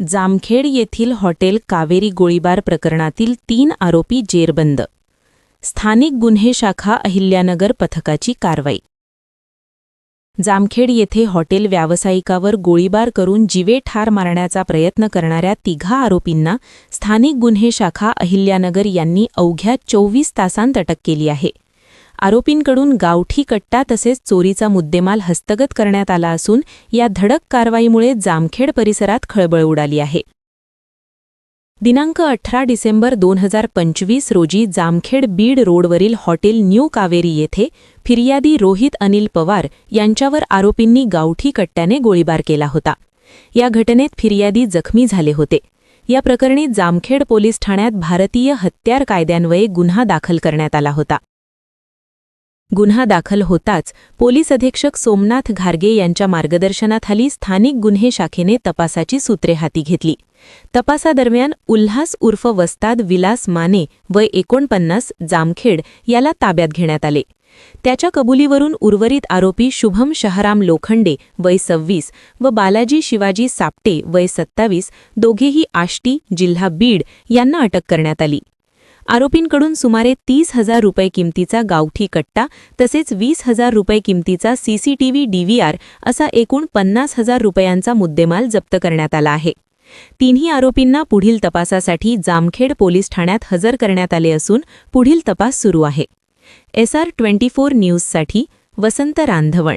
जामखेड येथील हॉटेल कावेरी गोळीबार प्रकरणातील तीन आरोपी जेरबंद. स्थानिक गुन्हे शाखा अहिल्यानगर पथकाची कारवाई. जामखेड येथे हॉटेल व्यावसायिकावर गोळीबार करून जीवे ठार मारण्याचा प्रयत्न करणाऱ्या तिघा आरोपींना स्थानिक गुन्हे शाखा अहिल्यानगर यांनी अवघ्या चोवीस तासांत अटक केली आहे. आरोपींकडून गावठी कट्टा तसेच चोरीचा मुद्देमाल हस्तगत करण्यात आला असून या धडक कारवाईमुळे जामखेड परिसरात खळबळ उडाली आहे. दिनांक अठरा डिसेंबर दोन हजार पंचवीस रोजी जामखेड बीड रोडवरील हॉटेल न्यू कावेरी येथे फिर्यादी रोहित अनिल पवार यांच्यावर आरोपींनी गावठी कट्ट्याने गोळीबार केला होता. या घटनेत फिर्यादी जखमी झाले होते. या प्रकरणी जामखेड पोलीस ठाण्यात भारतीय हत्यार कायद्यान्वये गुन्हा दाखल करण्यात आला होता. गुन्हा दाखल होताच पोलीस अधीक्षक सोमनाथ घारगे यांच्या मार्गदर्शनाखाली स्थानिक गुन्हे शाखेने तपासाची सूत्रे हाती घेतली. तपासादरम्यान उल्हास उर्फ वस्ताद विलास माने वय एकोणपन्नास जामखेड याला ताब्यात घेण्यात आले. त्याच्या कबुलीवरून उर्वरित आरोपी शुभम शहराम लोखंडे वय सव्वीस व बालाजी शिवाजी सापटे वय सत्तावीस दोघेही आष्टी जिल्हा बीड यांना अटक करण्यात आली. आरोपींकडून सुमारे तीस हजार रुपये किमतीचा गावठी कट्टा तसेच वीस हजार रुपये किमतीचा सीसीटीव्ही डीव्हीआर असा एकूण पन्नास हजार रुपयांचा मुद्देमाल जप्त करण्यात आला आहे. तिन्ही आरोपींना पुढील तपासासाठी जामखेड पोलीस ठाण्यात हजर करण्यात आले असून पुढील तपास सुरू आहे. एसआर ट्वेंटी फोर न्यूजसाठी वसंत रांधवण